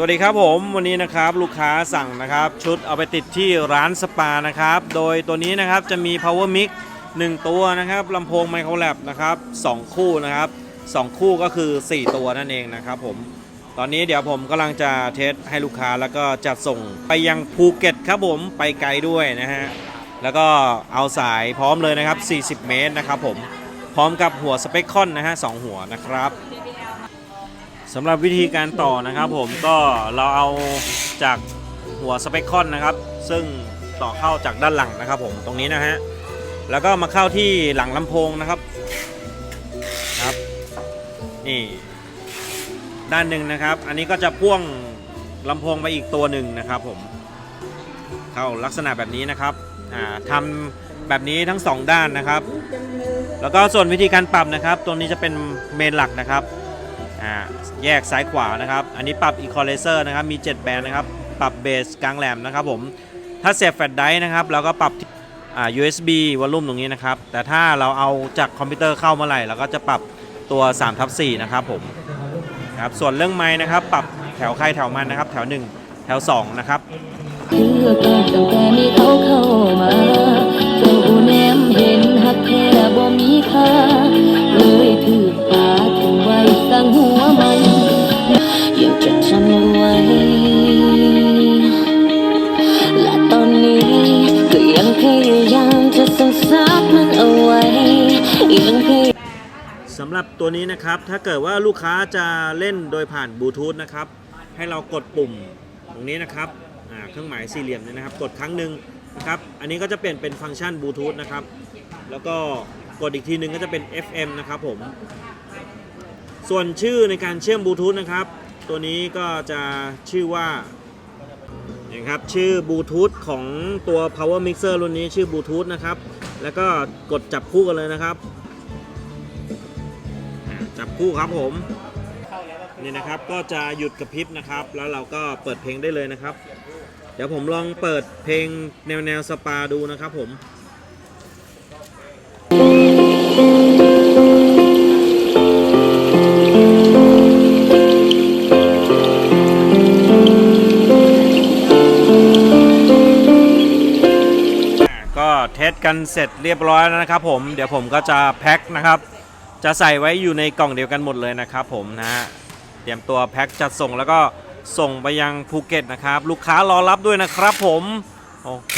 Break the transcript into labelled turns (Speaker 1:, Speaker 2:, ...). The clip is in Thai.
Speaker 1: สวัสดีครับผมวันนี้นะครับลูกค้าสั่งนะครับชุดเอาไปติดที่ร้านสปานะครับโดยตัวนี้นะครับจะมี power mix 1 ตัวนะครับลำโพงไมโครแลบนะครับ2คู่นะครับ2คู่ก็คือ 4 ตัวนั่นเองนะครับผมตอนนี้เดี๋ยวผมกำลังจะเทสให้ลูกค้าแล้วก็จัดส่งไปยังภูเก็ตครับผมไปไกลด้วยนะฮะแล้วก็เอาสายพร้อมเลยนะครับ 40 เมตรนะครับผมพร้อมกับหัวสเปคคอนนะฮะสองหัวนะครับ สำหรับวิธีการต่อนะครับผมก็เราเอาจากหัวสเปคคอนนะครับ ซึ่งต่อเข้าจากด้านหลังนะครับผมตรงนี้นะฮะแล้วก็มาเข้าที่หลังลำโพงนะครับครับนี่ด้านหนึ่งนะครับ อันนี้ก็จะพ่วงลำโพงไปอีกตัวหนึ่งนะครับผมเข้าลักษณะแบบนี้นะครับอ่าทำแบบนี้ทั้งสองด้านนะครับ แล้วก็ส่วนวิธีการปรับนะครับ ตัวนี้จะเป็นเมนหลักนะครับ อ่าแยกซ้ายขวานะครับ อันนี้ปรับ Equalizer นะครับ มี 7 แบนด์นะครับ ปรับเบสกลางแหลมนะครับผม ถ้าเสียบแฟลชไดรฟ์นะครับเราก็ปรับอ่า USB วอลลุ่มตรงนี้นะครับ แต่ถ้าเราเอาจากคอมพิวเตอร์เข้าเมื่อไหร่เราก็จะปรับตัว3ทับ4นะครับผมครับส่วนเรื่องไม้นะครับ ปรับแถวใครแถวมันนะครับ แถว 1 แถว 2 นะครับ
Speaker 2: สำ
Speaker 1: หรับตัวนี้นะครับ ถ้าเกิดว่าลูกค้าจะเล่นโดยผ่านบลูทูธนะครับ ให้เรากดปุ่มตรงนี้นะครับเครื่องหมายสี่เหลี่ยมเนี่ยนะครับ กดครั้งหนึ่งนะครับ อันนี้ก็จะเปลี่ยนเป็นฟังก์ชันบลูทูธนะครับ แล้วก็กดอีกทีหนึ่งก็จะเป็น FM นะครับผม ส่วนชื่อในการเชื่อมบลูทูธนะครับ ตัวนี้ก็จะชื่อว่านี่ครับชื่อบลูทูธของตัว power mixer รุ่นนี้ชื่อบลูทูธนะครับ แล้วก็กดจับคู่กันเลยนะครับ จับคู่ครับผม นี่นะครับก็จะหยุดกระพริบนะครับ แล้วเราก็เปิดเพลงได้เลยนะครับ เดี๋ยวผมลองเปิดเพลงแนวแนวสปาดูนะครับผมก็เทสกันเสร็จเรียบร้อยแล้วนะครับผม เดี๋ยวผมก็จะแพ็คนะครับ จะใส่ไว้อยู่ในกล่องเดียวกันหมดเลยนะครับผมนะฮะเตรียมตัวแพ็คจัดส่งแล้วก็ส่งไปยังภูเก็ตนะครับ ลูกค้ารอรับด้วยนะครับผม โอเค